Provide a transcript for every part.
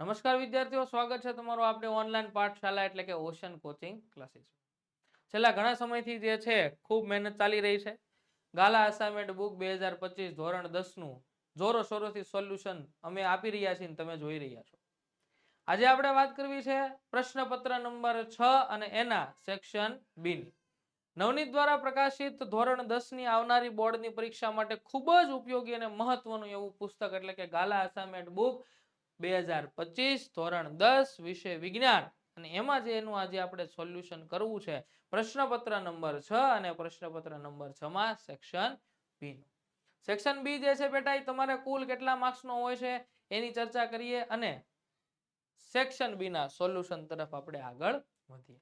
નમસ્કાર વિદ્યાર્થીઓ, સ્વાગત છે તમારું આપણે ઓનલાઈન પાઠશાલા એટલે કે ઓશન કોચિંગ ક્લાસીસ છેલ્લા ઘણા સમયથી જે છે, ખૂબ મહેનત ચાલી રહી છે. ગાલા અસાઇનમેન્ટ બુક બે હજાર પચીસ ધોરણ જોરો શોરોથી સોલ્યુશન અમે આપી રહ્યા છીએ તમે જોઈ રહ્યા છો. આજે આપણે વાત કરવી છે પ્રશ્નપત્ર નંબર છ અને એના સેક્શન બીની નવનીત દ્વારા પ્રકાશિત ધોરણ દસની આવનારી બોર્ડની પરીક્ષા માટે ખૂબ જ ઉપયોગી અને મહત્વનું એવું પુસ્તક એટલે કે ગાલા અસાઇનમેન્ટ બુક બે હજાર પચીસ ધોરણ દસ વિષય વિજ્ઞાન. અને એમાં જે એનું આજે આપણે સોલ્યુશન કરવું છે, પ્રશ્નપત્ર નંબર છ અને પ્રશ્નપત્ર નંબર છ માં સેક્શન બી સેક્શન બી જે છે બેટા એ તમારે કુલ કેટલા માર્ક્સનો હોય છે એની ચર્ચા કરીએ અને સેક્શન બી ના સોલ્યુશન તરફ આપણે આગળ વધીએ.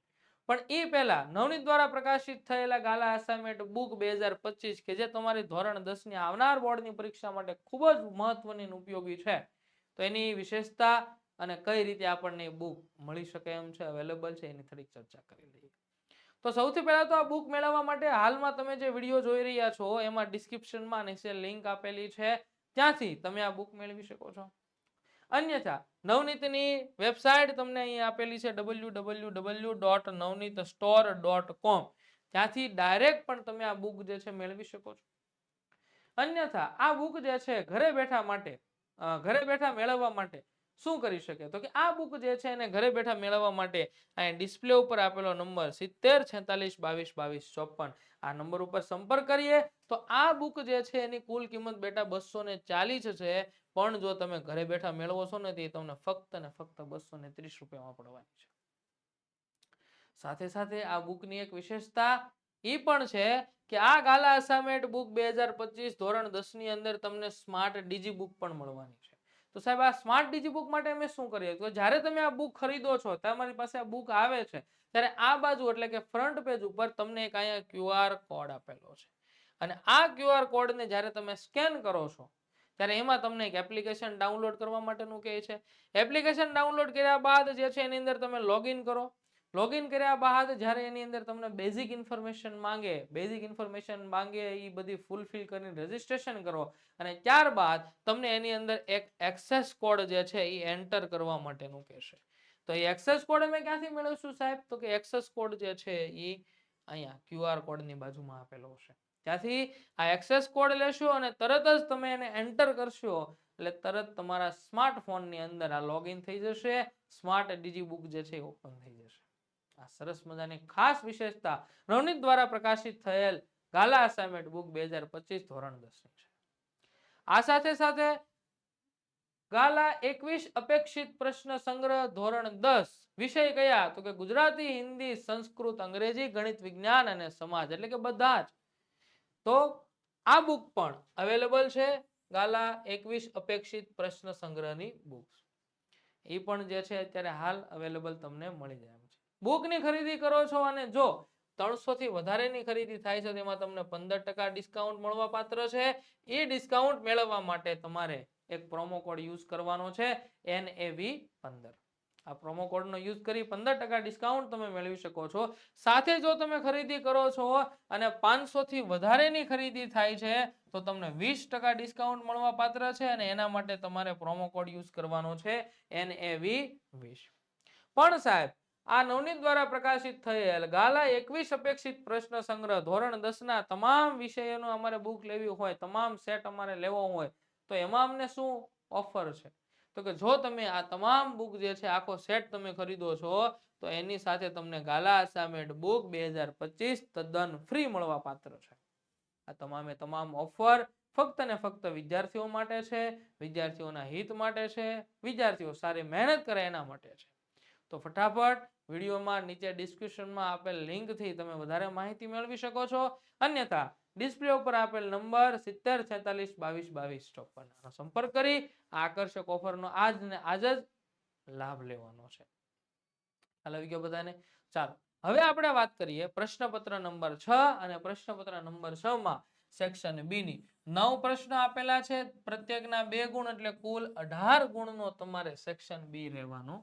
પણ એ પહેલા નવનીત દ્વારા પ્રકાશિત થયેલા ગાલા અસાઇનમેન્ટ બુક બે હજાર પચીસ કે જે તમારી ધોરણ દસની આવનાર બોર્ડની પરીક્ષા માટે ખૂબ જ મહત્વની ઉપયોગી છે. તો એની વિશેષતા અને કઈ રીતે આપણને બુક મળી શકે એમ છે અવેલેબલ છે, એની થોડીક ચર્ચા કરી લઈએ. તો સૌથી પહેલા તો આ બુક મેળવવા માટે હાલમાં તમે જે વીડિયો જોઈ રહ્યા છો, એમાં ડિસ્ક્રિપ્શનમાં નીચે લિંક આપેલી છે. ત્યાંથી તમે આ બુક મેળવી શકો છો. અન્યથા, નવનીતની વેબસાઇટ તમને અહીં આપેલી છે W W W dot Navneet store dot com ત્યાંથી ડાયરેક્ટ પણ તમે આ બુક જે છે મેળવી શકો છો. અન્યથા, આ બુક જે છે, ઘરે બેઠા માટે ઘરે બેઠા મેળવવા માટે શું કરી શકે? તો કે આ બુક જે છે એને ઘરે બેઠા મેળવવા માટે અહીંયા ડિસ્પ્લે ઉપર આપેલો નંબર સિત્તેર, છેતાલીસ, બાવીસ બાવીસ, ચોપન. આ નંબર ઉપર સંપર્ક કરીએ. તો આ બુક જે છે એની કુલ કિંમત બેટા બસો ને ચાલીસ છે. પણ જો તમે ઘરે બેઠા મેળવો છો ને તે તમને ફક્ત ને ફક્ત બસો ને ત્રીસ રૂપિયામાં પડવાની છે. સાથે સાથે આ બુકની એક વિશેષતા એ પણ છે કે આ ગાલા અસાઇમેન્ટ બુક બે હજાર પચીસ ધોરણ દસની અંદર તમને સ્માર્ટ ડીજી બુક પણ મળવાની છે. તો સાહેબ, આ સ્માર્ટ ડીજી બુક માટે અમે શું કરીએ? તો જ્યારે તમે આ બુક ખરીદો છો તમારી પાસે આ બુક આવે છે, ત્યારે આ બાજુ એટલે કે ફ્રન્ટ પેજ ઉપર તમને એક અહીંયા ક્યુઆર કોડ આપેલો છે. અને આ ક્યુઆર કોડને જ્યારે તમે સ્કેન કરો છો, ત્યારે એમાં તમને એક એપ્લિકેશન ડાઉનલોડ કરવા માટેનું કહે છે. એપ્લિકેશન ડાઉનલોડ કર્યા બાદ જે છે એની અંદર તમે લોગિન કરો. લોગિન કર્યા બાદ જ્યારે એની અંદર તમને બેઝિક ઇન્ફોર્મેશન માંગે બેઝિક ઇન્ફોર્મેશન માંગે એ બધી ફૂલફિલ કરીને રજીસ્ટ્રેશન કરો અને ત્યારબાદ તમને એની અંદર એક એક્સેસ કોડ જે છે એ એન્ટર કરવા માટેનું કહેશે. તો એ એક્સેસ કોડ અમે ક્યાંથી મેળવશું સાહેબ? તો કે એક્સેસ કોડ જે છે એ અહીંયા ક્યુઆર કોડની બાજુમાં આપેલો હશે. ત્યાંથી આ એક્સેસ કોડ લેશો અને તરત જ તમે એને એન્ટર કરશો, એટલે તરત તમારા સ્માર્ટફોનની અંદર આ લોગિન થઈ જશે સ્માર્ટ ડીજી બુક જે છે એ ઓપન થઈ જશે. આ સરસ મજાની ખાસ વિશેષતા નવનીત દ્વારા પ્રકાશિત થયેલ ગાલા અસાઇનમેન્ટ બુક બે હજાર પચીસ ધોરણ દસ છે. આ સાથે સાથે ગાલા એકવીસ અપેક્ષિત પ્રશ્ન સંગ્રહ ધોરણ દસ વિષય કયા? તો કે ગુજરાતી, હિન્દી, સંસ્કૃત, અંગ્રેજી, ગણિત, વિજ્ઞાન અને સમાજ એટલે કે બધા જ. તો આ બુક પણ અવેલેબલ છે ગાલા એકવીસ અપેક્ષિત પ્રશ્ન સંગ્રહની બુક એ પણ જે છે અત્યારે હાલ અવેલેબલ તમને મળી જાય બુકની ખરીદી કરો છો અને જો ત્રણસો થી વધારેની ખરીદી થાય છે, તેમાં તમને પંદર ટકા ડિસ્કાઉન્ટ મળવા પાત્ર છે. એ ડિસ્કાઉન્ટ મેળવવા માટે તમારે એક પ્રોમો કોડ યુઝ કરવાનો છે એન એ વી પંદર. આ પ્રોમો કોડનો યુઝ કરી પંદર ટકા ડિસ્કાઉન્ટ તમે મેળવી શકો છો. સાથે જો તમે ખરીદી કરો છો અને પાંચસો થી વધારેની ખરીદી થાય છે, તો તમને વીસ ટકા ડિસ્કાઉન્ટ મળવા પાત્ર છે અને એના માટે તમારે પ્રોમો કોડ યુઝ કરવાનો છે એન એ વી વીસ પણ સાહેબ આ નવનીત દ્વારા પ્રકાશિત થયેલ ગાલા એકવીસ અપેક્ષિત પ્રશ્ન સંગ્રહ ધોરણ દસ ના તમામ વિષયોનું અમારે બુક લેવી હોય, તમામ સેટ અમારે લેવો હોય, તો એમાં અમને શું ઓફર છે? તો કે જો તમે આ તમામ બુક જે છે, આખો સેટ તમે ખરીદો છો, તો એની સાથે તમને ગાલા અસાઇમેન્ટ બુક બે હજાર પચીસ તદ્દન ફ્રી મળવા પાત્ર છે. આ તમામે તમામ ઓફર ફક્ત ને ફક્ત વિદ્યાર્થીઓ માટે છે, વિદ્યાર્થીઓના હિત માટે છે, વિદ્યાર્થીઓ સારી મહેનત કરે એના માટે છે. તો ફટાફટ વિડીયોમાં નીચે ડિસ્ક્રિપ્શનમાં આપેલ લિંકથી તમે વધારે માહિતી મેળવી શકો છો. અન્યથા, ડિસ્પ્લે ઉપર આપેલ નંબર સિત્તેર છેતાલીસ બાવીસ બાવીસ આનો સંપર્ક કરી આકર્ષક ઓફરનો આજ ને આજ જ લાભ લેવાનો છે. ખ્યાલ આવી ગયો બધાને. ચાલો, હવે આપણે વાત કરીએ પ્રશ્નપત્ર નંબર છ અને પ્રશ્નપત્ર નંબર છ માં સેક્શન બી ની. નવ પ્રશ્ન આપેલા છે. પ્રત્યેકના બે ગુણ એટલે કુલ અઢાર ગુણનો તમારે સેક્શન બી રહેવાનો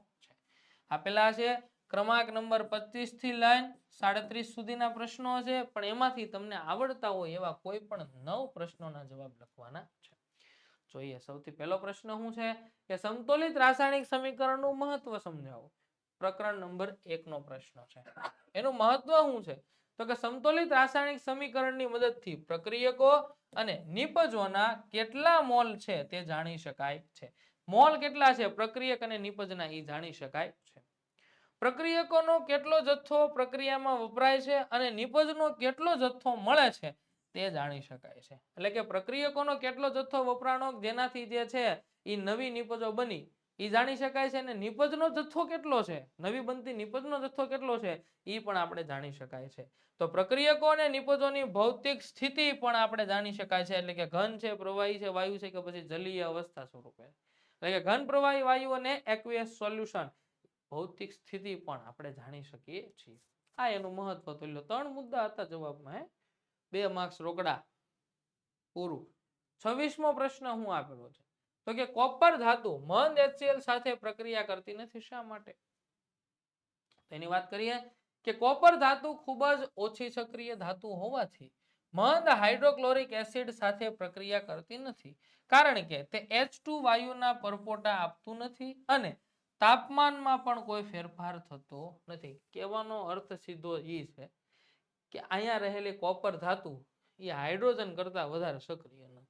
આપેલા છે. ક્રમાંક નંબર પચીસથી લાઈન સાડત્રીસ સુધીના પ્રશ્નો છે. પણ એમાંથી તમને આવડતા હોય એવા કોઈ પણ નવ પ્રશ્નોના જવાબ લખવાના છે. જોઈએ, સૌથી પહેલો પ્રશ્ન શું છે? કે સમતોલિત રાસાયણિક સમીકરણનું મહત્વ સમજાવો. પ્રકરણ નંબર એક નો પ્રશ્ન છે. એનું મહત્વ શું છે? તો કે સમતોલિત રાસાયણિક સમીકરણની મદદથી પ્રક્રિયકો અને નિપજોના કેટલા મોલ છે તે જાણી શકાય છે. મોલ કેટલા છે? પ્રક્રિયક અને નિપજના એ જાણી શકાય પ્રક્રિયકોનો કેટલો જથ્થો પ્રક્રિયામાં વપરાય છે અને નિપજનો કેટલો જથ્થો મળે છે તે જાણી શકાય છે. એટલે કે પ્રક્રિયકોનો કેટલો જથ્થો વપરાણો જેનાથી જે છે એ નવી નિપજો બની એ જાણી શકાય છે અને નિપજનો જથ્થો કેટલો છે? નવી બનતી નિપજનો જથ્થો કેટલો છે? એ પણ આપણે જાણી શકાય છે. તો પ્રક્રિયકો અને નિપજોની ભૌતિક સ્થિતિ પણ આપણે જાણી શકાય છે. એટલે કે ઘન છે, પ્રવાહી છે, વાયુ છે કે પછી જલીય અવસ્થા સ્વરૂપે. એટલે કે ઘન, પ્રવાહી, વાયુ અને એક્વિયસ સોલ્યુશન ભૌતિક સ્થિતિ પણ આપણે જાણી શકીએ છીએ. આ એનું મહત્વ તો ત્રણ મુદ્દા હતા જવાબમાં બે માર્ક્સ રોકડા પૂરું. છવ્વીસમો પ્રશ્ન હું આપેલો છે. તો કે કોપર ધાતુ મંદ એચસીએલ સાથે પ્રક્રિયા કરતી નથી, શા માટે? તેની વાત કરીએ કે કોપર ધાતુ ખૂબ જ ઓછી સક્રિય ધાતુ હોવાથી મંદ હાઇડ્રોક્લોરિક એસિડ સાથે પ્રક્રિયા કરતી નથી. કારણ કે તે એચ વાયુના પરપોટા આપતું નથી અને તાપમાનમાં પણ કોઈ ફેરફાર થતો નથી. કહેવાનો અર્થ સીધો એ છે કે અહીંયા રહેલી કોપર ધાતુ એ હાઇડ્રોજન કરતા વધારે સક્રિય નથી.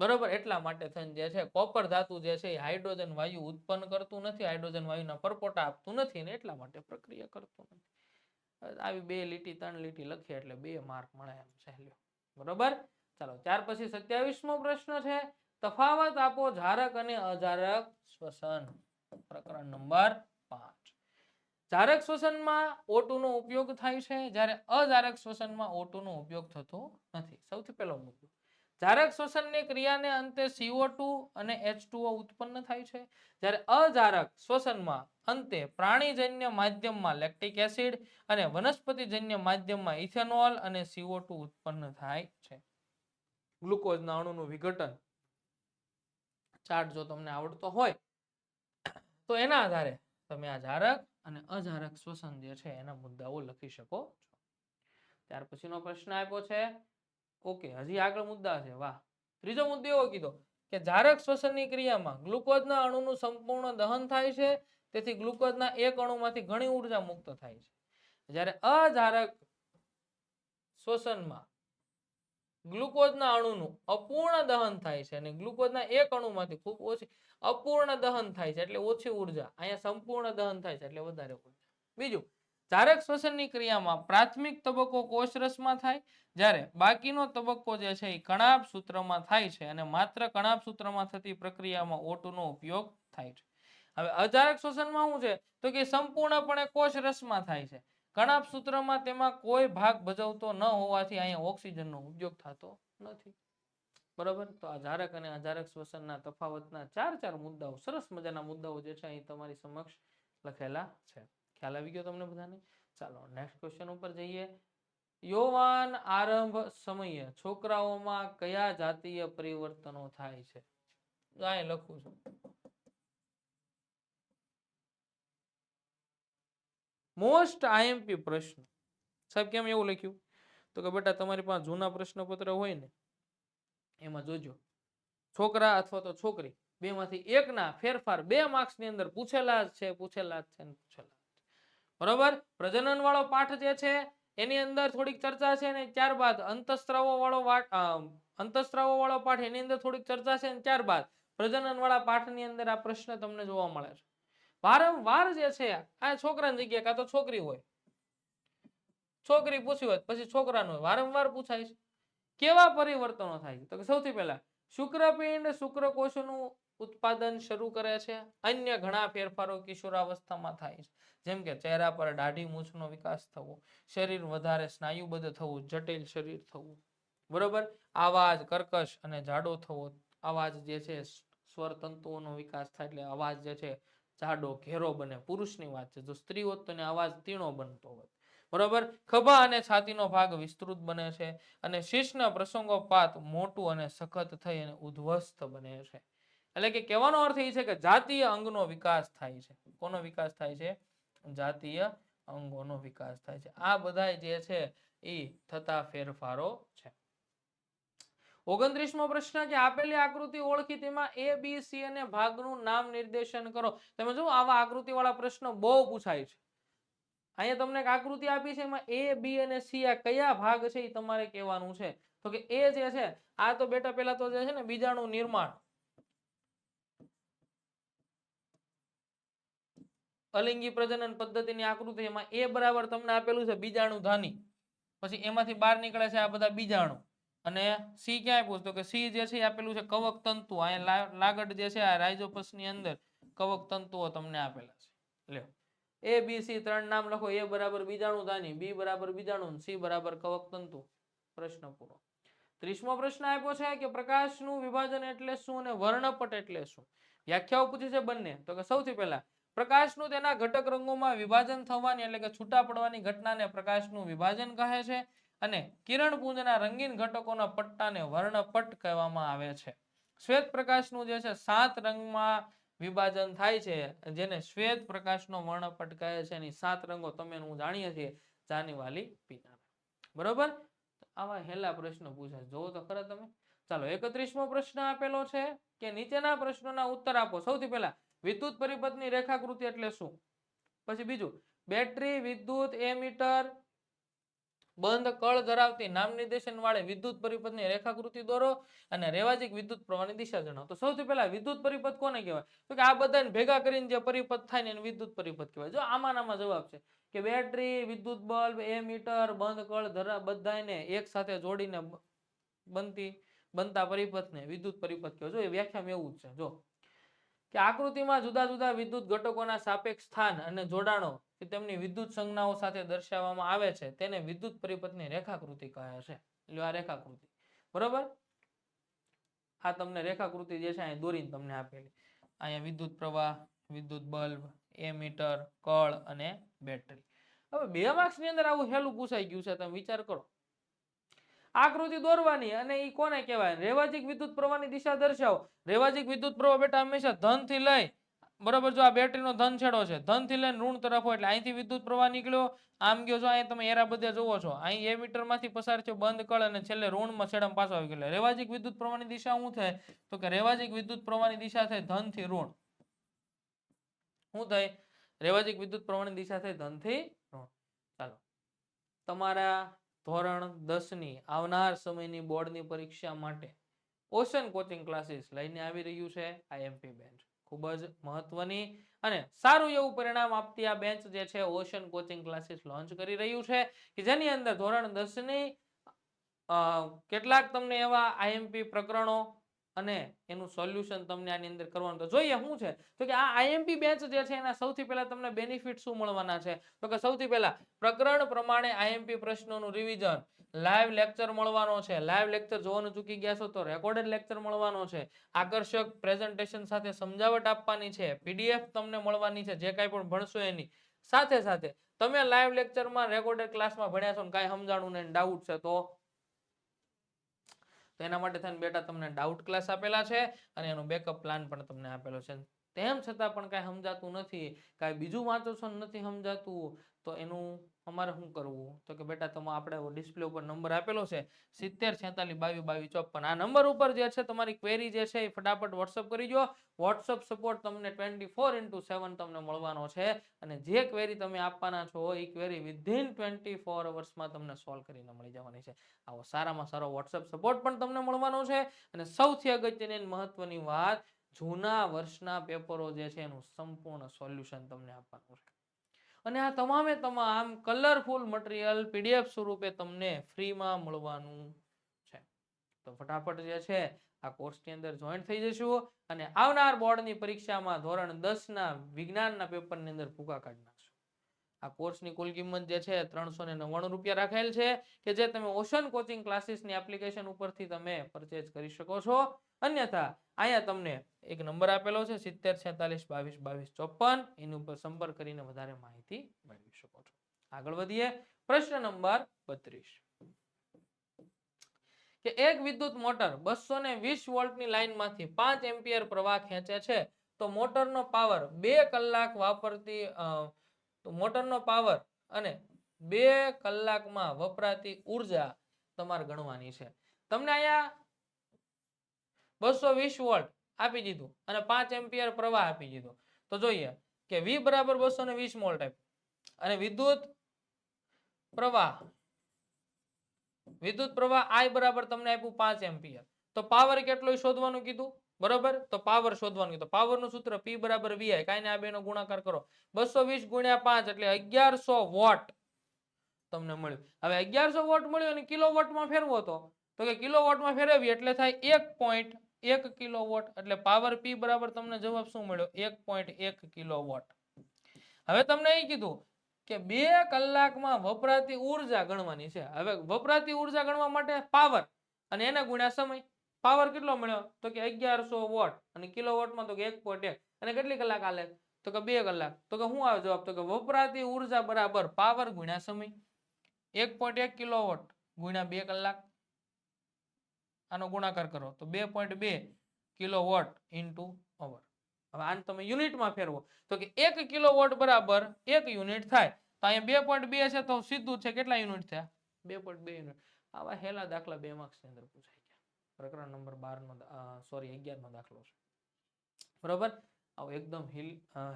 બરોબર? એટલા માટે થઈને જે છે, કોપર ધાતુ જે છે એ હાઇડ્રોજન વાયુ ઉત્પન્ન કરતું નથી, હાઇડ્રોજન વાયુના પરપોટા આપતું નથી ને એટલા માટે પ્રક્રિયા કરતું નથી. આવી બે લીટી, ત્રણ લીટી લખીએ એટલે બે માર્ક મળે એમ સહેલ્યો બરોબર? ચાલો, ત્યાર પછી સત્યાવીસમો પ્રશ્ન છે, તફાવત આપો ધારક અને અજારક શ્વસન. પ્રકરણ નંબર પાંચ. જારક શ્વસનમાં O2 નો ઉપયોગ થાય છે જ્યારે અજારક શ્વસનમાં O2 નો ઉપયોગ થતો નથી. સૌથી પહેલો મુદ્દો. જારક શ્વસનની ક્રિયાને અંતે CO2 અને H2O ઉત્પન્ન થાય છે. જ્યારે અજારક શ્વસનમાં અંતે પ્રાણીજન્ય માધ્યમમાં લેક્ટિક એસિડ અને વનસ્પતિજન્ય માધ્યમમાં ઇથેનોલ અને CO2 ઉત્પન્ન થાય છે. ગ્લુકોઝના અણુનું વિઘટન ચાર્ટ જો તમને આવડતો હોય તો એના આધારે તમે આ જારક અને અજારક શ્વસન જે છે એના મુદ્દાઓ લખી શકો છો. ત્યાર પછીનો પ્રશ્ન આપ્યો છે ઓકે હજી આગળ મુદ્દા છે, વાહ. ત્રીજો મુદ્દો એવો કીધો કે જારક શ્વસનની ક્રિયામાં ગ્લુકોઝના અણુનું સંપૂર્ણ દહન થાય છે, તેથી ગ્લુકોઝના એક અણુમાંથી ઘણી ઊર્જા મુક્ત થાય છે. જ્યારે અજારક શ્વસનમાં ગ્લુકોઝના અણુનું અપૂર્ણ દહન થાય છે અને ગ્લુકોઝના એક અણુમાંથી ખૂબ ઓછી અપૂર્ણ દહન થાય છે એટલે ઓછી ઊર્જા. અહીંયા સંપૂર્ણ દહન થાય છે એટલે વધારે ઊર્જા. બીજું, જારક શ્વસનની ક્રિયામાં પ્રાથમિક તબક્કો કોષરસમાં થાય, જ્યારે બાકીનો તબક્કો જે છે એ કણાભ સૂત્રમાં થાય છે અને માત્ર કણાભ સૂત્રમાં થતી પ્રક્રિયામાં ઓટોનો ઉપયોગ થાય છે. હવે અજારક શ્વસનમાં શું છે? તો કે સંપૂર્ણપણે કોષરસમાં થાય છે. કણાભ સૂત્રમાં તેમાં કોઈ ભાગ ભજવતો ન હોવાથી અહીંયા ઓક્સિજનનો ઉપયોગ થતો નથી. બરાબર? તો આ જારક અને અજારક શ્વસનના તફાવતના ચાર ચાર મુદ્દાઓ, સરસ મજાના મુદ્દાઓ જે છે અહીં તમારી સમક્ષ લખેલા છે. ખ્યાલ આવી ગયો તમને બધાને? ચાલો નેક્સ્ટ ક્વેશ્ચન ઉપર જઈએ. યૌવાન આરંભ સમયે છોકરાઓમાં કયા જાતીય પરિવર્તનો થાય છે? અહીં લખું છું. મોસ્ટ આઈએમપી પ્રશ્ન. સાહેબ, કેમ એવું લખ્યું? તો કે બેટા, તમારી પાસે જૂના પ્રશ્નપત્ર હોય ને, એમાં જોજો. છોકરા અથવા તો છોકરી, બેમાંથી એકના ફેરફાર બે માર્ક્સની અંદર પૂછેલા જ છે, પૂછેલા જ છે પૂછેલા બરોબર? પ્રજનન વાળો પાઠ જે છે, એની અંદર થોડીક ચર્ચા છે ને, ત્યારબાદ અંતસ્ત્રાવો વાળો અંતસ્ત્રાવો વાળો પાઠ એની અંદર થોડીક ચર્ચા છે ને, ત્યારબાદ પ્રજનન વાળા પાઠની અંદર આ પ્રશ્ન તમને જોવા મળે છે. વારંવાર જે છે, આ છોકરાની જગ્યાએ કાં તો છોકરી હોય. છોકરી પૂછી હોય પછી છોકરાનું હોય. વારંવાર પૂછાય છે. કેવા પરિવર્તનો થાય છે? તો સૌથી પહેલા, શુક્રપિંડ શુક્રકોષનું ઉત્પાદન શરૂ કરે છે. અન્ય ઘણા ફેરફારો કિશોરાવસ્થામાં થાય છે. જેમ કે ચહેરા પર દાઢી મૂછનો વિકાસ થવો, શરીર વધારે સ્નાયુબદ્ધ થવું, જટિલ શરીર થવું. બરોબર? આવાજ કર્કશ અને જાડો થવો. અવાજ જે છે સ્વર તંતુઓનો વિકાસ થાય એટલે અવાજ જે છે જાડો, ઘેરો બને. પુરુષની વાત છે. જો સ્ત્રી હોત તો એને અવાજ તીણો બનતો હોત બરોબર? ખભા અને છાતીનો ભાગ વિસ્તૃત બને છે અને શીર્ષના પ્રસંગોપાત મોટું અને સખત થઈ અને ઉદ્ધવસ્ત બને છે. એટલે કે કહેવાનો અર્થ એ છે કે જાતીય અંગનો વિકાસ થાય છે. કોનો વિકાસ થાય છે? જાતીય અંગોનો વિકાસ થાય છે. આ બધા જે છે એ થતા ફેરફારો છે. ઓગણત્રીસમો પ્રશ્ન કે આપેલી આકૃતિ ઓળખી તેમાં એ બી સી અને ભાગનું નામ નિર્દેશન કરો. તમે જો આવા આકૃતિ વાળા પ્રશ્નો બહુ પૂછાય છે. અહીંયા તમને એક આકૃતિ આપી છે, એમાં એ બી અને સી આ કયા ભાગ છે એ તમારે કહેવાનું છે. તો કે એ જે છે, આ તો બેટા પેલા તો જે છે ને, બીજાણુ નિર્માણ. અલિંગી પ્રજનન પદ્ધતિની આકૃતિ, એમાં એ બરાબર તમને આપેલું છે, બીજાણુ ધાની. પછી એમાંથી બહાર નીકળે છે આ બધા બીજાણુ. અને સી ક્યાંય પૂછતો કે સી જે છે આપેલું છે કવક તંતુ અહીંયા લા- લાગડ જે છે આ રાઇઝોપસની અંદર કવક તંતુઓ તમને આપેલા છે. લ્યો. એ બી સી ત્રણ નામ લખો. એ બરાબર બીજાણુ દાની બી બરાબર બીજાણુ સી બરાબર કવક તંતુ. પ્રશ્ન પૂરો. ત્રીસમો પ્રશ્ન આપ્યો છે કે પ્રકાશનું વિભાજન એટલે શું અને વર્ણપટ એટલે શું? વ્યાખ્યાઓ પૂછી છે બંને. તો કે સૌથી પહેલા, પ્રકાશનું તેના ઘટક રંગોમાં વિભાજન થવાની એટલે કે છૂટા પડવાની ઘટનાને પ્રકાશનું વિભાજન કહે છે. અને કિરણપુંજના રંગીન ઘટકોના પટ્ટાને વર્ણપટ કહેવામાં આવે છે. શ્વેત પ્રકાશનું જે છે, સાત રંગમાં વિભાજન થાય છે, જેને શ્વેત પ્રકાશનો વર્ણપટ કહે છે. એની સાત રંગો તમે હું જાણીએ છીએ, જાનીવાલી પીના બરોબર? આવા હેલા પ્રશ્નો પૂછાય. જોવો તો ખરા તમે. ચાલો, એકત્રીસમો પ્રશ્ન આપેલો છે કે નીચેના પ્રશ્નોના ઉત્તર આપો. સૌથી પહેલા, વિદ્યુત પરિપથની રેખાકૃતિ એટલે શું? પછી બીજું, બેટરી વિદ્યુત એમીટર બંધ કળ ધરાવતી નામ નિર્દેશન વાળી વિદ્યુત પરિપથની રેખાકૃતિ દોરો અને રેવાજિક વિદ્યુત પ્રવાહની દિશા જણાવો. તો સૌથી પહેલા વિદ્યુત પરિપથ કોને કહેવાય? તો કે આ બધાને ભેગા કરીને જે પરિપથ થાય ને એને વિદ્યુત પરિપથ કહેવાય. જો આમાં આમાં જવાબ છે કે બેટરી, વિદ્યુત બલ્બ, એ મીટર, બંધ કળ ધરા બધાને એક સાથે જોડીને બનતી, બનતા પરિપથને વિદ્યુત પરિપથ કહેવાય. જો એ વ્યાખ્યામાં એવું જ છે. જો કે આકૃતિમાં જુદા જુદા વિદ્યુત ઘટકોના સાપેક્ષ સ્થાન અને જોડાણો કે તેમની વિદ્યુત સંજ્ઞાઓ સાથે દર્શાવવામાં આવે છે, તેને વિદ્યુત પરિપથની રેખાકૃતિ કહે છે. એટલે આ રેખાકૃતિ. બરોબર? આ તમને રેખાકૃતિ જે છે અહીં દોરીને તમને આપેલી. અહીંયા વિદ્યુત પ્રવાહ, વિદ્યુત બલ્બ એમીટર કળ અને બેટરી. હવે બે માર્ક્સની અંદર આવું હેલું પૂછાઈ ગયું છે, તમે વિચાર કરો. આકૃતિ દોરવાની અને એ કોને કહેવાય? રેવાજિક વિદ્યુત પ્રવાહની દિશા દર્શાવો. રેવાજિક વિદ્યુત પ્રવાહ બેટા હંમેશા ધનથી લઈ, બરોબર જો આ બેટરીનો ધન છેડો છે, ધનથી લઈને ઋણ તરફ હોય એટલે અહીંથી વિદ્યુત પ્રવાહ નીકળ્યો. આમ ગયો છો અહીં તમે એરા બધા જોવો છો. અહીં એ મીટરમાંથી પસાર થયો બંધ કળ અને છેલ્લે ઋણમાં છેડામાં પાછો આવી ગયો. રેવાજિક વિદ્યુત પ્રવાહની દિશા શું થાય? તો કે રેવાજિક વિદ્યુત પ્રવાહની દિશા થાય ધનથી ઋણ. શું થાય? રેવાજિક વિદ્યુત પ્રવાહની દિશા થાય ધનથી ઋણ. ચાલો. તમારા ધોરણ દસની આવનાર સમયની બોર્ડની પરીક્ષા માટે ઓશન કોચિંગ ક્લાસીસ લઈને આવી રહ્યું છે આઈએમપી બેન્ચ. ખૂબ જ મહત્વની અને સારું એવું પરિણામ આપતી આ બેન્ચ જે છે ઓશન કોચિંગ ક્લાસીસ લોન્ચ કરી રહ્યું છે કે જેની અંદર ધોરણ દસની કેટલાક તમને એવા આઈએમપી પ્રકરણો અને એનું સોલ્યુશન તમને આની અંદર કરવાનું. તો જોઈએ શું છે? તો કે આ આઈએમપી બેચ જે છે એના સૌથી પહેલા તમને બેનિફિટ શું મળવાના છે? તો કે સૌથી પહેલા પ્રકરણ પ્રમાણે આઈએમપી પ્રશ્નોનું રિવિઝન લાઈવ લેક્ચર મળવાનો છે. લાઈવ લેક્ચર જોવાનું ચૂકી ગયા છો તો રેકોર્ડેડ લેક્ચર મળવાનો છે. આકર્ષક પ્રેઝન્ટેશન સાથે સમજાવટ આપવાની છે. પીડીએફ તમને મળવાની છે. જે કાંઈ પણ ભણશો એની. સાથે સાથે તમે લાઈવ લેક્ચરમાં રેકોર્ડેડ ક્લાસમાં ભણ્યા છો ને કાંઈ સમજાણું ને ડાઉટ છે તો તો એના માટે થઈને બેટા તમને ડાઉટ ક્લાસ આપેલા છે અને એનો બેકઅપ પ્લાન પણ તમને આપેલો છે. તેમ છતાં પણ કાંઈ સમજાતું નથી, કાંઈ બીજું વાંચો છો નથી સમજાતું, તો એનું અમારે શું કરવું? તો કે બેટા તમે આપણે ડિસ્પ્લે ઉપર નંબર આપેલો છે, સિત્તેર છેતાલીસ બાવીસ બાવીસ ચોપન. આ નંબર ઉપર જે છે તમારી ક્વેરી જે છે એ ફટાફટ વોટ્સઅપ કરી દો. વોટ્સઅપ સપોર્ટ તમને ટ્વેન્ટી ફોર ઇન્ટુ સેવન તમને મળવાનો છે અને જે ક્વેરી તમે આપવાના છો એ ક્વેરી વિધિન ટ્વેન્ટી ફોર અવર્સમાં તમને સોલ્વ કરીને મળી જવાની છે. આવો સારામાં સારો વોટ્સઅપ સપોર્ટ પણ તમને મળવાનો છે અને સૌથી અગત્યની મહત્વની વાત જૂના વર્ષના પેપરો જે છે એનું સંપૂર્ણ સોલ્યુશન તમને આપવાનું છે. અને આ તમામે તમામ કલરફુલ મટીરિયલ પીડીએફ સ્વરૂપે તમને ફ્રીમાં મળવાનું છે. તો ફટાફટ જે છે આ કોર્સની અંદર જોઈન થઈ જશું અને આવનાર બોર્ડની પરીક્ષામાં ધોરણ દસના વિજ્ઞાનના પેપરની અંદર ફૂકા કાઢી નાખશું આ કોર્સની કુલ કિંમત જે છે ત્રણસો ને નવ્વાણું રૂપિયા રાખેલ છે, કે જે તમે ઓશન કોચિંગ ક્લાસીસની એપ્લિકેશન ઉપરથી તમે પરચેજ કરી શકો છો. અન્યથા, અહીંયા તમને એક નંબર આપેલો છે, સિત્તેર, છેતાલીસ, બાવીસ બાવીસ ચોપન એની ઉપર સંપર્ક કરીને વધારે માહિતી મેળવી શકો છો. આગળ વધીએ, પ્રશ્ન નંબર બત્રીસ. કે એક વિદ્યુત મોટર બસો ને વીસ વોલ્ટની લાઇનમાંથી પાંચ એમ્પિયર પ્રવાહ ખેંચે છે, તો મોટરનો પાવર બે કલાક વાપરતી તો મોટરનો પાવર અને બે કલાકમાં વપરાતી ઊર્જા તમારે ગણવાની છે. તમને અહીંયા બસો વીસ વોલ્ટ આપી દીધું અને પાંચ એમ્પિયર પ્રવાહ આપી દીધો. તો જોઈએ કે વી બરાબર બસો ને વીસ આપ્યું. અને વિદ્યુત પ્રવાહ વિદ્યુત પ્રવાહ આઈ બરાબર તમને આપ્યું પાંચ એમ્પિયર. તો પાવર કેટલો શોધવાનું કીધું? બરોબર? તો પાવર શોધવાનું તો પાવરનું સૂત્ર પી બરાબર વીઆઈ કાંઈ આ બેનો ગુણાકાર કરો. બસો વીસ ગુણ્યા પાંચ એટલે અગિયારસો વોટ તમને મળ્યું. હવે અગિયારસો વોટ મળ્યું અને કિલો વોટમાં ફેરવો તો. તો કે કિલો વોટમાં ફેરવીએ એટલે થાય એક પોઈન્ટ એક કિલો વોટ એટલે પાવર પી બરાબર તમને જવાબ શું મળ્યો? એક પોઈન્ટ એક કિલો વોટ હવે તમને એ કીધું કે બે કલાકમાં વપરાતી ઊર્જા ગણવાની છે. હવે વપરાતી ઊર્જા ગણવા માટે પાવર અને એના ગુણ્યા સમય. પાવર કેટલો મળ્યો? તો કે અગિયારસો વોટ. અને કિલો વોટમાં તો કે એક પોઈન્ટ એક. અને કેટલી કલાક હાલે? તો કે બે કલાક. તો કે શું આવે જવાબ? તો કે વપરાતી ઊર્જા બરાબર પાવર ગુણ્યા સમય. એક પોઈન્ટ એક કિલો વોટ ગુણ્યા બે કલાક. આનો ગુણાકાર કરો. તો બે પોઈન્ટ બે કિલો વોટ ઇન્ટુ અવર. હવે આને તમે યુનિટમાં ફેરવો. તો કે એક કિલો વોટ બરાબર એક યુનિટ થાય. તો અહીંયા બે પોઈન્ટ બે છે તો સીધું છે કેટલા યુનિટ થયા? બે પોઈન્ટ બે યુનિટ. આવા હેલા દાખલા બે માર્ક્સની અંદર પૂછાય. પ્રકરણ નંબર બાર નો સોરી અગિયારનો દાખલો છે. બરોબર? આવો એકદમ હિલ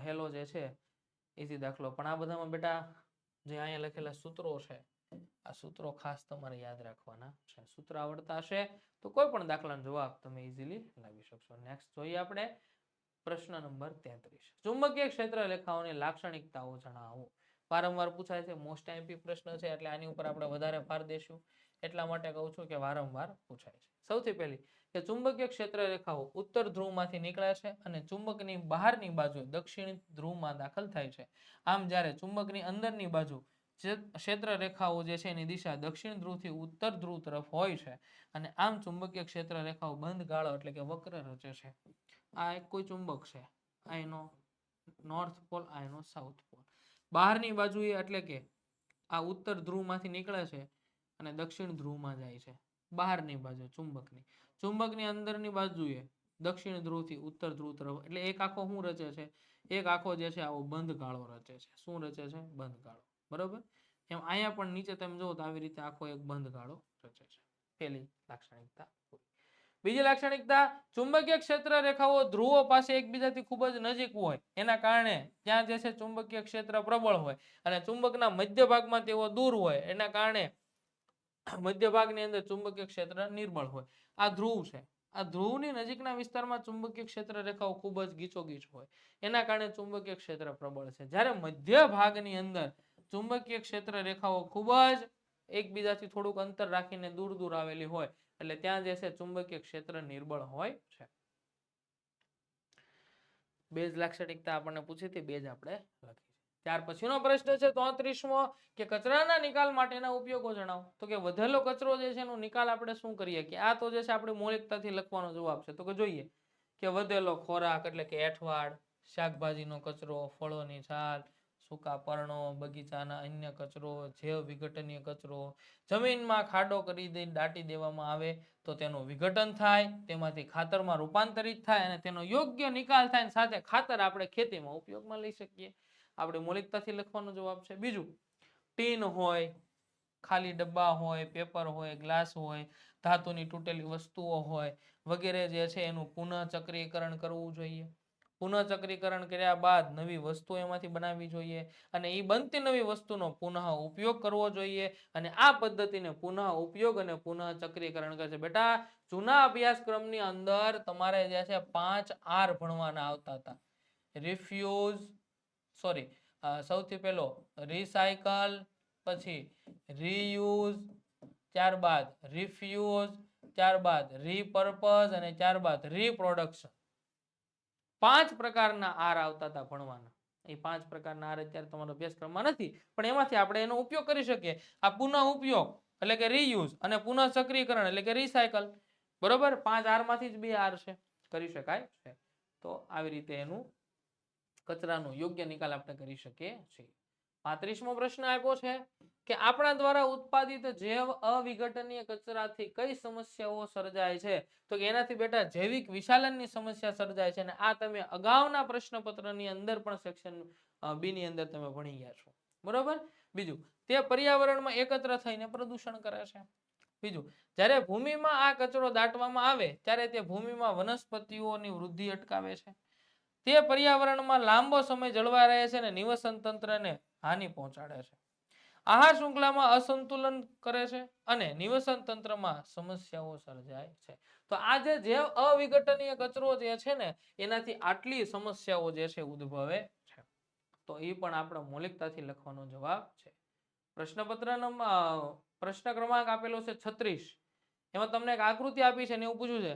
હેલો જે છે, એથી દાખલો. પણ આ બધામાં બેટા જે અહીંયા લખેલા સૂત્રો છે, આ સૂત્રો ખાસ તમારે યાદ રાખવાના છે. સૂત્ર આવડતા હશે તો કોઈ પણ દાખલાનો જવાબ તમે ઇઝીલી લાવી શકશો. નેક્સ્ટ જોઈએ આપણે પ્રશ્ન નંબર તેત્રીસ. ચુંબકીય ક્ષેત્ર લેખાઓની લાક્ષણિકતાઓ જણાવો. વારંવાર પૂછાય છે મોસ્ટ આઈપી પ્રશ્ન છે, એટલે આની ઉપર આપણે વધારે ભાર દેશું. એટલા માટે કહું છું કે વારંવાર પૂછાય છે. સૌથી પહેલી, કે ચુંબકીય ક્ષેત્ર રેખાઓ ઉત્તર ધ્રુવમાંથી નીકળે છે અને ચુંબકની બહારની બાજુ દક્ષિણ ધ્રુવમાં દાખલ થાય છે. આમ જ્યારે ચુંબકની અંદરની બાજુ ક્ષેત્ર રેખાઓ જે છે એની દિશા દક્ષિણ ધ્રુવથી ઉત્તર ધ્રુવ તરફ હોય છે અને આમ ચુંબકીય ક્ષેત્ર રેખાઓ બંધ ગાળો એટલે કે વક્ર રચે છે. આ એક કોઈ ચુંબક છે. આ એનો નોર્થ પોલ આ એનો સાઉથ પોલ બહારની બાજુએ એટલે કે આ ઉત્તર ધ્રુવમાંથી નીકળે છે અને દક્ષિણ ધ્રુવમાં જાય છે. બહારની બાજુ, ચુંબકની. ચુંબકની અંદરની બાજુએ દક્ષિણ ધ્રુવથી ઉત્તર ધ્રુવ તરફ, એટલે એક આખો શું રચે છે? એક આખો જે છે આવો બંધ ગાળો રચે છે. શું રચે છે? બંધ ગાળો. બરોબર? એમ અહીંયા પણ નીચે તમે જુઓ તો આવી રીતે આખો એક બંધ ગાળો રચે છે. પેલી લાક્ષણિકતા બીજી લાક્ષણિકતા, ચુંબકીય ક્ષેત્ર રેખાઓ ધ્રુવો પાસે એકબીજાથી ખૂબ જ નજીક હોય. એના કારણે ત્યાં જે છે ચુંબકીય ક્ષેત્ર પ્રબળ હોય અને ચુંબકના મધ્ય ભાગમાં તેઓ દૂર હોય. એના કારણે મધ્ય ભાગની અંદર ચુંબકીય ક્ષેત્ર નિર્બળ હોય. આ ધ્રુવ છે. આ ધ્રુવની નજીકના વિસ્તારમાં ચુંબકીય ક્ષેત્ર રેખાઓ ખૂબ જ ગીચોગીચ હોય. એના કારણે ચુંબકીય ક્ષેત્ર પ્રબળ છે. જ્યારે મધ્ય ભાગની અંદર ચુંબકીય ક્ષેત્ર રેખાઓ ખૂબ જ એકબીજાથી થોડુંક અંતર રાખીને દૂર દૂર આવેલી હોય, એટલે ત્યાં જે છે ચુંબકીય ક્ષેત્ર નિર્બળ હોય છે. બેઝ લાક્ષણિકતા આપણને પૂછી હતી બેઝ આપણે લખી ત્યાર પછીનો પ્રશ્ન છે તોત્રીસમો કે કચરાના નિકાલ માટેના ઉપયોગો જણાવો. તો કે વધેલો કચરો જે છે એનો નિકાલ આપણે શું કરીએ કે આ તો જે છે આપણે મૌલિકતાથી લખવાનો જવાબ છે. તો કે જોઈએ કે વધેલો ખોરાક એટલે કે એઠવાડ, શાકભાજીનો કચરો, ફળોની છાલ, સૂકા પર્ણો, બગીચાના અન્ય કચરો, જૈવ વિઘટનીય કચરો, જમીનમાં ખાડો કરી દઈ દાટી દેવામાં આવે તો તેનું વિઘટન થાય, તેમાંથી ખાતરમાં રૂપાંતરિત થાય અને તેનો યોગ્ય નિકાલ થાય સાથે ખાતર આપણે ખેતીમાં ઉપયોગમાં લઈ શકીએ. આપણે મૌલિકતાથી લખવાનો જવાબ છે. બીજું, ટીન હોય, ખાલી ડબ્બા હોય, પેપર હોય, ગ્લાસ હોય, ધાતુની તૂટેલી વસ્તુઓ હોય, વગેરે જે છે એનું પુનઃચક્રીકરણ કરવું જોઈએ. પુનઃચક્રીકરણ કર્યા બાદ નવી વસ્તુ એમાંથી બનાવવી જોઈએ અને એ બનતી નવી વસ્તુનો પુનઃ ઉપયોગ કરવો જોઈએ અને આ પદ્ધતિને પુનઃ ઉપયોગ અને પુનઃચક્રીકરણ કરે છે. બેટા, જૂના અભ્યાસક્રમની અંદર તમારે જે છે પાંચ આર ભણવાના આવતા હતા. રિફ્યુઝ સોરી સૌથી પહેલો રિસાયકલ પછી રીયુઝ ત્યારબાદ રિફ્યુઝ ત્યારબાદ રીપર્પઝ અને ત્યારબાદ રીપ્રોડક્શન પાંચ પ્રકારના આર આવતા હતા ભણવાના. એ પાંચ પ્રકારના આર અત્યારે તમારો અભ્યાસક્રમમાં નથી, પણ એમાંથી આપણે એનો ઉપયોગ કરી શકીએ. આ પુનઃ ઉપયોગ, એટલે કે રીયુઝ અને પુનઃ સક્રિયકરણ, એટલે કે રિસાયકલ બરોબર? પાંચ આરમાંથી જ બે આર છે. કરી શકાય છે. તો આવી રીતે એનું કચરાનો યોગ્ય નિકાલ આપણે કરી શકીએ છીએ. પાંત્રીસમો પ્રશ્ન આપ્યો છે કે આપણા દ્વારા ઉત્પાદિત જૈવ અવિઘટનીય કચરાથી કઈ સમસ્યાઓ સર્જાય છે? તો એનાથી બેટા જૈવિક વિશાલનની સમસ્યા સર્જાય છે અને આ તમે અગાઉના પ્રશ્નપત્રની અંદર પણ સેક્શન બી ની અંદર તમે ભણી ગયા છો. બરોબર? બીજું, તે પર્યાવરણમાં એકત્ર થઈને પ્રદૂષણ કરે છે. બીજું, જ્યારે ભૂમિમાં આ કચરો દાટવામાં આવે, ત્યારે તે ભૂમિમાં વનસ્પતિઓની વૃદ્ધિ અટકાવે છે. તે પર્યાવરણમાં લાંબો સમય જળવાઈ રહે છે અને નિવસન તંત્રને હાનિ પહોંચાડે છે. આહાર શૃંખલામાં અસંતુલન કરે છે અને નિવસન તંત્રમાં સમસ્યાઓ સર્જાય છે. તો આજે જે અવિઘટનીય કચરો જે છે ને, એનાથી આટલી સમસ્યાઓ જે છે ઉદ્ભવે છે. તો એ પણ આપણે મૌલિકતાથી લખવાનો જવાબ છે. પ્રશ્નપત્ર પ્રશ્ન ક્રમાંક આપેલો છે છત્રીસ. એમાં તમને એક આકૃતિ આપી છે ને એવું પૂછ્યું છે.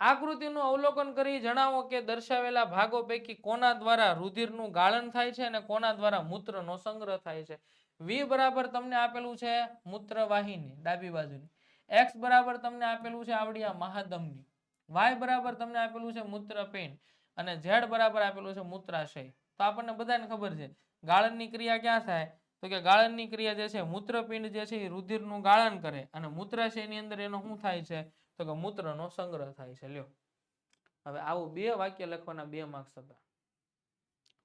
આકૃતિનું અવલોકન કરી જણાવો કે દર્શાવેલા ભાગો પૈકી કોના દ્વારા રુધિરનું ગાળન થાય છે અને કોના દ્વારા મૂત્રનો સંગ્રહ થાય છે. વી બરાબર તમને આપેલું છે મૂત્રવાહિની, ડાબી બાજુની. એક્સ બરાબર તમને આપેલું છે આવડિયા મહાદમની. વાય બરાબર તમને આપેલું છે મૂત્રપિંડ અને ઝેડ બરાબર આપેલું છે મૂત્રાશય. તો આપણને બધાને ખબર છે, ગાળણની ક્રિયા ક્યાં થાય? તો કે ગાળણની ક્રિયા જે છે, મૂત્રપિંડ જે છે એ રુધિરનું ગાળન કરે અને મૂત્રાશયની અંદર એનો શું થાય છે? તો કે મૂત્રનો સંગ્રહ થાય છે, લ્યો. હવે આવું બે વાક્ય લખવાના બે માર્ક્સ હતા.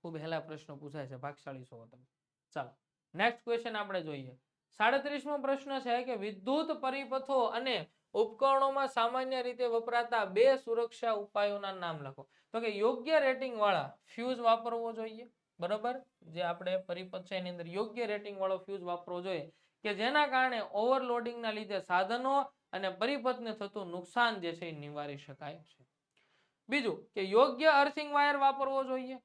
ખૂબ હેલા પ્રશ્નો પૂછાય છે, ભાગશાળી તમે. ચાલો નેક્સ્ટ ક્વેશ્ચન આપણે જોઈએ. સાડત્રીસમો પ્રશ્ન છે કે વિદ્યુત પરિપથો અને ઉપકરણોમાં સામાન્ય રીતે વપરાતા બે સુરક્ષા ઉપાયોના નામ લખો. તો કે યોગ્ય રેટિંગ વાળા ફ્યુઝ વાપરવો જોઈએ, બરોબર? જે આપણે પરિપથ છે એની અંદર યોગ્ય રેટિંગ વાળો ફ્યુઝ વાપરવો જોઈએ કે જેના કારણે ઓવરલોડિંગના લીધે સાધનો અને પરિપથને થતું નુકસાન જે છે એ નિવારી શકાય છે. બીજું કે યોગ્ય અર્થિંગ વાયર વાપરવો જોઈએ.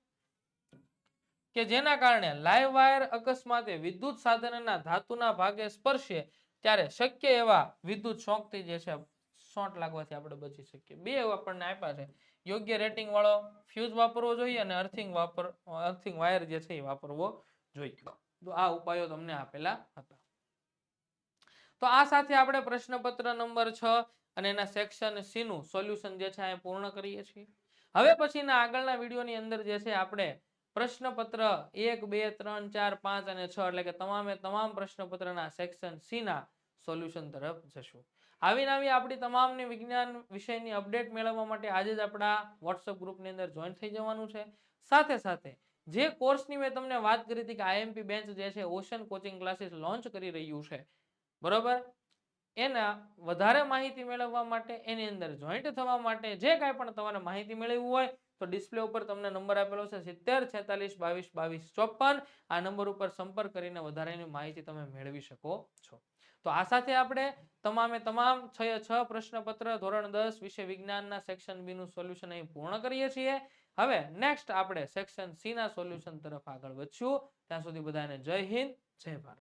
કે જેના કારણે લાઈવ વાયર અકસ્માતે વિદ્યુત સાધનના ધાતુના ભાગે સ્પર્શે ત્યારે શક્ય એવા વિદ્યુત શોખથી જે છે શોર્ટ લાગવાથી આપણે બચી શકીએ. બે આપણને આપ્યા છે. યોગ્ય રેટિંગ વાળો ફ્યુઝ વાપરવો જોઈએ અને અર્થિંગ વાપર અર્થિંગ વાયર જે છે એ વાપરવો જોઈએ. તો આ ઉપાયો તમને આપેલા હતા. તો આ સાથે આપણે પ્રશ્નપત્ર નંબર છ અને એના સેક્શન સી નું સોલ્યુશન જે છે એ પૂર્ણ કરીએ છીએ. હવે પછીના આગળના વિડીયોની અંદર જે છે આપણે પ્રશ્નપત્ર એક, બે, ત્રણ, ચાર, પાંચ અને છ એટલે કે તમામે તમામ પ્રશ્નપત્રના સેક્શન સી ના સોલ્યુશન તરફ જશું. આવી નવી આપણી તમામની વિજ્ઞાન વિષયની અપડેટ મેળવવા માટે આજે જ આપણા વોટ્સઅપ ગ્રુપની અંદર જોઈન થઈ જવાનું છે. સાથે સાથે જે કોર્સની મેં તમને વાત કરી હતી કે આઈએમપી બેન્ચ જે છે ઓશન કોચિંગ ક્લાસીસ લોન્ચ કરી રહ્યું છે બરોબર? એના વધારે માહિતી મેળવવા માટે, એની અંદર જોઈન્ટ થવા માટે જે કાંઈ પણ તમારે માહિતી મેળવવી હોય, તો ડિસ્પ્લે ઉપર તમને નંબર આપેલો છે સિત્તેર, છેતાલીસ, બાવીસ બાવીસ, ચોપન. આ નંબર ઉપર સંપર્ક કરીને વધારેની માહિતી તમે મેળવી શકો છો. તો આ સાથે આપણે તમામે તમામ છ છ પ્રશ્નપત્ર, ધોરણ દસ વિષય વિજ્ઞાનના સેક્શન બી નું સોલ્યુશન અહીં પૂર્ણ કરીએ છીએ. હવે નેક્સ્ટ આપણે સેક્શન સી ના સોલ્યુશન તરફ આગળ વધશું. ત્યાં સુધી બધાને જય હિન્દ, જય ભારત.